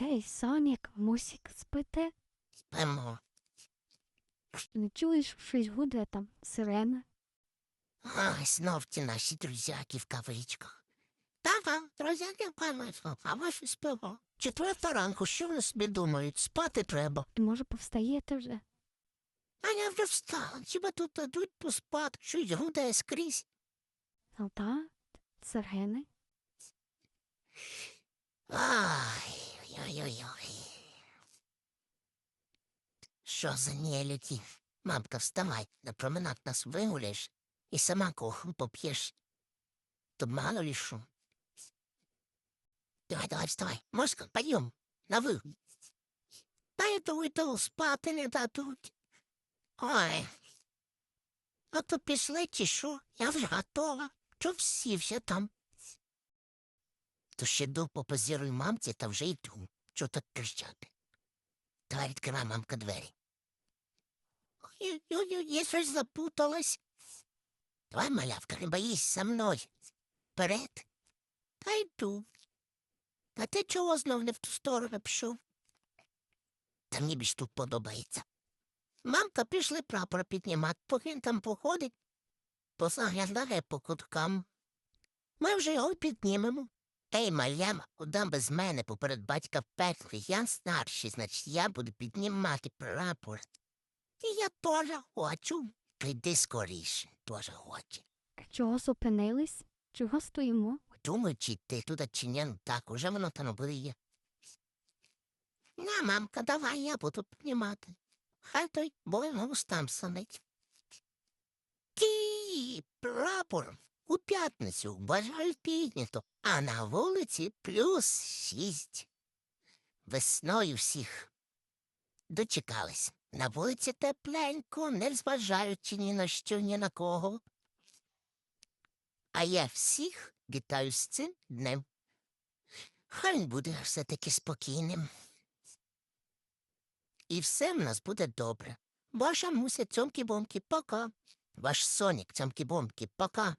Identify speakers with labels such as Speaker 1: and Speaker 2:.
Speaker 1: Ей, Сонік, мусік, спите?
Speaker 2: Спимо.
Speaker 1: Не чуєш, щось гуде там, сирена?
Speaker 2: Ой, знов ті наші друзяки в кавичках. Та-га, друзяки, пане, а ви що спимо? Четверта ранку, що вони собі думають? Спати треба.
Speaker 1: Може повстаєте вже?
Speaker 2: А я вже встала, хіба тут дадуть поспати, щось гуде скрізь.
Speaker 1: Ну та, сирени.
Speaker 2: Ай, ой-ой-ой. Що за нелюді? Мамка, вставай, на променад нас вигуляєш і сама коху поп'єш. То мало ли що. Давай, давай, вставай. Моска, пойдем, на вигул. Та я то то спати не дадуть. Ой. А то пішли чи що? Я вже готова. Чо всі вже там? То ще до попозіруй мамці та вже йду. Чого так кричати? Давай відкривай мамка двері. Я щось запуталась. Давай, малявка, не боїсь за мною. Вперед. Та йду. А ти чого знов не в ту сторону пішов? Та мені більш тут подобається. Мамка пішли прапор піднімати, поки він там походить, позаглядає по куткам. Ми вже його піднімемо. Ей, маляма, куди без мене поперед батька в пеклі. Я старший, значить, я буду піднімати прапор. І я теж хочу. Прийди скоріше, теж хочу.
Speaker 1: Чого зупинились? Чого стоїмо?
Speaker 2: Думаю, чи ти туди чи ні, ну так, уже воно там буде. На, мамка, давай я буду піднімати. Хай той бой бойгус там сидить. Ті, прапор. У п'ятницю бажаю піднято, а на вулиці плюс шість. Весною всіх дочекались. На вулиці тепленько, не зважаючи ні на що, ні на кого. А я всіх вітаю з цим днем. Хай буде все-таки спокійним. І все в нас буде добре. Ваша муся цьомкі-бомкі, пока. Ваш сонік цьомкі-бомкі, пока.